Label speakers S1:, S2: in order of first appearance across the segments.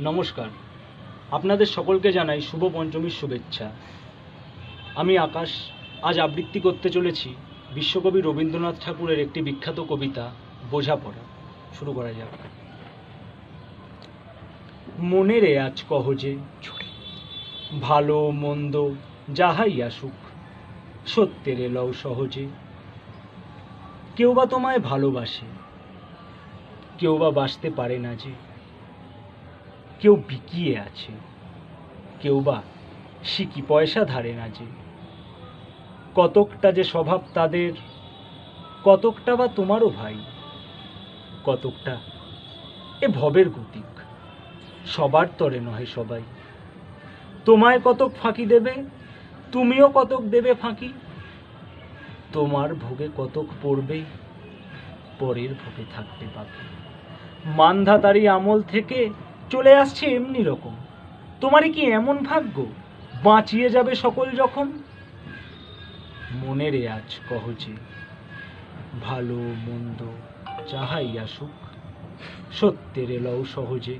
S1: নমস্কার। আপনাদের সকলকে জানাই শুভ পঞ্চমীর শুভেচ্ছা। আমি আকাশ। আজ আবৃত্তি করতে চলেছি বিশ্বকবি রবীন্দ্রনাথ ঠাকুরের একটি বিখ্যাত কবিতা, বোঝাপড়া। শুরু করা যাক। মনে রে আজ কহ যে ভালো মন্দ যাহাই আসুক, সত্যের এলও সহজে। কেউ বা তোমায় ভালোবাসে, কেউ বা বাসতে পারে না যে কেউ বিকিয়ে আছে, কেউ বা সিকি পয়সা ধারে না যে? কতকটা যে স্বভাব তাদের, কতকটা বা তোমারও ভাই, কতকটা এ ভবের গতিক, সবার তরে নহে সবাই। তোমায় কতক ফাঁকি দেবে, তুমিও কতক দেবে ফাঁকি? তোমার ভোগে কতক পড়বে, পরের ভোগে থাকবে বাকি। মানধাতারি আমল থেকে চলে আসছে এমনি রকম। তোমারই কি এমন ভাগ্য? বাঁচিয়ে যাবে সকল যখন? মনের আজ কহজে ভালো মন্দ যাহাই আসুক, সত্যের এলও সহজে।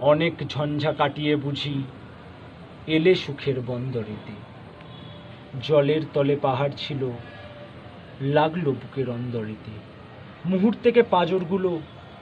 S1: অনেক ঝঞ্ঝা কাটিয়ে বুঝি, এলে সুখের বন্দরেতে। জলের তলে পাহাড় ছিল, লাগল বুকের অন্দরেতে। মুহূর্তেকে পাজরগুলো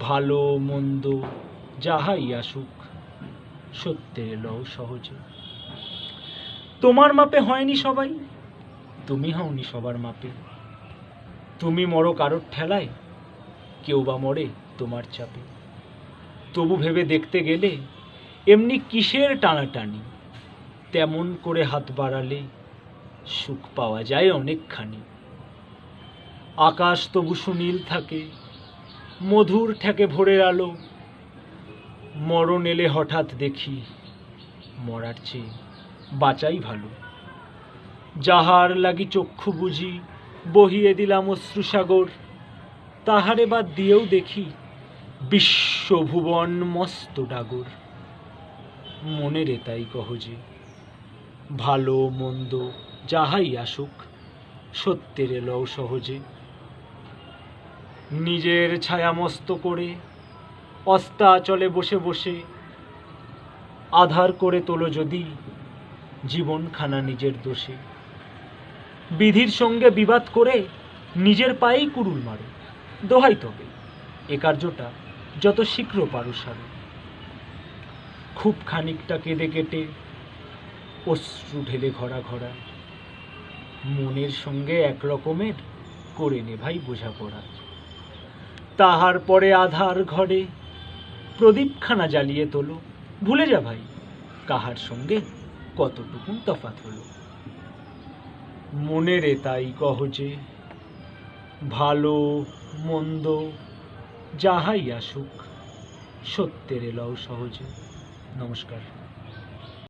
S1: ভালো, মন্দ, যাহাই আসুক, সত্যের এলও সহজে। তোমার মাপে হয়নি সবাই, তুমি হওনি সবার মাপে। তুমি মরো কারোর ঠেলায়, কেউ বা মরে তোমার চাপে। তবু ভেবে দেখতে গেলে, এমনি কিসের টানাটানি? তেমন করে হাত বাড়ালে সুখ পাওয়া যায় অনেকখানি। আকাশ তবু সুনীল থাকে মধুর ঠেকে ভোরের আলো। মরণ এলে হঠাৎ দেখি মরার চেয়ে বাঁচাই ভালো। যাহার লাগি চক্ষু বুঝি বহিয়ে দিলাম অশ্রুসাগর, তাহারে বাদ দিয়েও দেখি বিশ্বভুবন মস্ত ডাগর। মনেরে তাই কহ যে, ভালো মন্দ যাহাই আসুক, সত্যের এলও সহজে। নিজের ছায়া মস্ত করে অস্তাচলে বসে বসে আধার করে তোলো যদি জীবনখানা নিজের দোষে। বিধির সঙ্গে বিবাদ করে নিজের পায়েই কুড়ুল মারো। দোহাই তবে এ কার্যটা যত শীঘ্র পারো সারো। খুব খানিকটা কেঁদে কেটে অশ্রু ঢেলে ঘরা ঘরা। মনের সঙ্গে এক রকমের করে নে ভাই বোঝাপড়া। তাহার পরে আধার ঘরে। প্রদীপখানা জ্বালিয়ে তোলো। ভুলে যা ভাই, কাহার সঙ্গে কতটুকুন তফাত হলো। মনেরে তাই কহ যে, ভালো, মন্দ, যাহাই আসুক, সত্যের এলাও সহজে। নমস্কার।